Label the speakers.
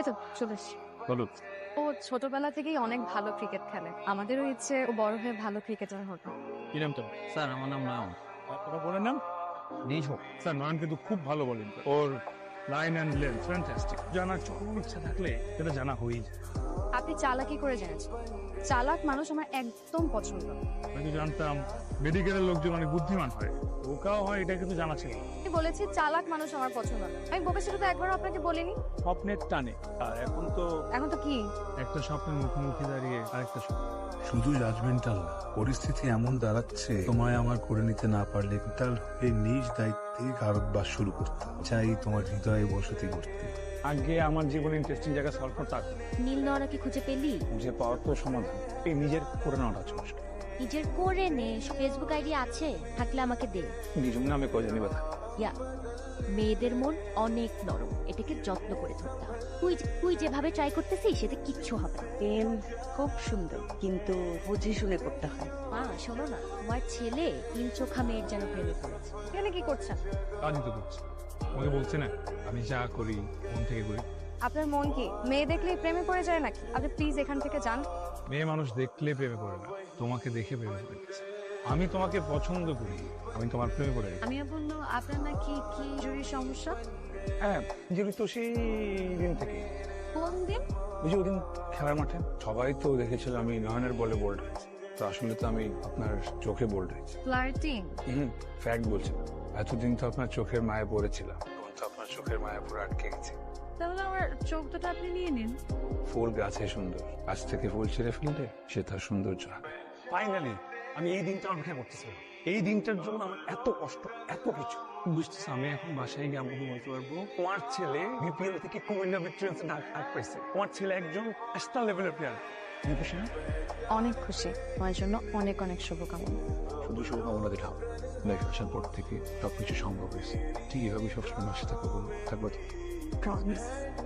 Speaker 1: এই তো চলে ও ছোটবেলা থেকেই অনেক ভালো ক্রিকেট খেলে। আমাদেরও ইচ্ছে ও বড় হয়ে ভালো ক্রিকেটার হবে
Speaker 2: কি নাম তোমার
Speaker 3: স্যার আমার নাম নয়ন।
Speaker 2: তোমার বোনের নাম?
Speaker 3: নিঝো।
Speaker 2: স্যার নয়ন কিন্তু খুব ভালো বলেন ওর লাইন অ্যান্ড লেন ফ্যান্টাস্টিক জানার চোখ ইচ্ছা থাকলে সেটা জানা হয়েই যায়।
Speaker 1: আপনি চালাকি করে জেনেছেন চালাক মানুষ আমার একদম পছন্দ।
Speaker 2: আমি তো জানতাম মেডিকেলের লোকজন অনেক বুদ্ধিমান হয়। ওকাও হয় এটা কিন্তু জানা ছিল। না।
Speaker 1: আমি বলেছি চালাক মানুষ আমার পছন্দ। না আমি বোকা সেটা তো একবারও আপনাকে বলিনি?
Speaker 2: স্বপ্নের টানে। আর এখন তো
Speaker 1: এখন তো কি?
Speaker 2: একটা স্বপ্নের মুখোমুখি দাঁড়িয়ে আরেকটা স্বপ্ন।
Speaker 4: শুধু জাজমেন্টাল না পরিস্থিতি এমন দাঁড়াচ্ছে তোমায় আমার করে নিতে না পারলে তার নিজ দায়িত্বে ভারতবাস শুরু করতে চাই তোমার হৃদয়ে বসতি করতে
Speaker 2: আগে আমার জীবনে ইন্টারেস্টিং জায়গা সলভ করতে হবে।
Speaker 5: নীল নরাকে খুঁজে পেলি?
Speaker 2: খুঁজে পাওয়ার তো সমাধান। এই নিজের করে নেওয়াটা চলে
Speaker 5: নিজের করে নে ফেসবুক আইডি আছে থাকলে আমাকে দে।
Speaker 2: নিজম নামে কজন নিবা
Speaker 5: ইয়া মেয়েদের মন অনেক নরম এটাকে যত্ন করে ধরতে হবে। তুই তুই যেভাবে ট্রাই করতেছিস সেটা কিচ্ছু হবে না।
Speaker 6: প্রেম খুব সুন্দর কিন্তু বুঝে শুনে করতে হয়।
Speaker 5: মা শোনো না তোমার ছেলে তিন চোখা মেয়ের যেন প্রেমে পড়েছে।
Speaker 1: এখানে কি করছেন
Speaker 2: কাজই তো করছি। বলছে না আমি যা করি মন থেকে করি।
Speaker 1: আপনার মন কি? মেয়ে দেখলেই প্রেমে পড়ে যায় নাকি? আপনি প্লিজ এখান থেকে যান।
Speaker 2: মেয়ে মানুষ দেখলে প্রেমে পড়ে না তোমাকে দেখে প্রেমে পড়েছে আমি তোমাকে পছন্দ করি আমি তোমার প্রেমে পড়ে গেছি।
Speaker 1: আমি বলল আপনার নাকি কি জরুরি সমস্যা?
Speaker 2: হ্যাঁ যেহেতু তো সেই দিন থেকে।
Speaker 1: কোন দিন?
Speaker 2: ওই যে ওদিন খেলার মাঠে। সবাই তো দেখেছিল আমি নয়নের বলে বোল্ড হয়েছি। তো আসলে তো আমি আপনার চোখে বোল্ড হয়েছি।
Speaker 1: ফ্লার্টিং
Speaker 2: হুম ফ্যাক্ট বলছি। এতদিন তো আপনার চোখের মায়ে পড়েছিলাম। এখন তো আপনার চোখের মায়ে পুরো আটকে গেছি
Speaker 1: তাহলে আমার চোখ দুটো আপনি নিয়ে নিন।
Speaker 2: ফুল গাছে সুন্দর। গাছ থেকে ফুল ছিঁড়ে ফেললে সে তার সৌন্দর্য হারায় ফাইনালি আমি এই দিনটা অপেক্ষা করতেছিলাম এই দিনটার জন্য আমার এত কষ্ট এত কিছু। বুঝতেছি আমি এখন বাসায় গিয়ে আমাকে বলতে পারব তোমার ছেলে বিপিএল থেকে কুমিল্লা ভিক্টোরিয়ান্স ডাক ডাক পাইছে। তোমার ছেলে একজন ন্যাশনাল লেভেলের প্লেয়ার তুমি খুশি না?
Speaker 1: অনেক খুশি। তোমার জন্য অনেক অনেক শুভকামনা।
Speaker 7: শুধু শুভকামনা দিলাম লাইফ আসার পর থেকে সব কিছু সম্ভব হয়েছে। ঠিক এভাবে সবসময় মাসে থাকব থাকব
Speaker 1: প্রমিস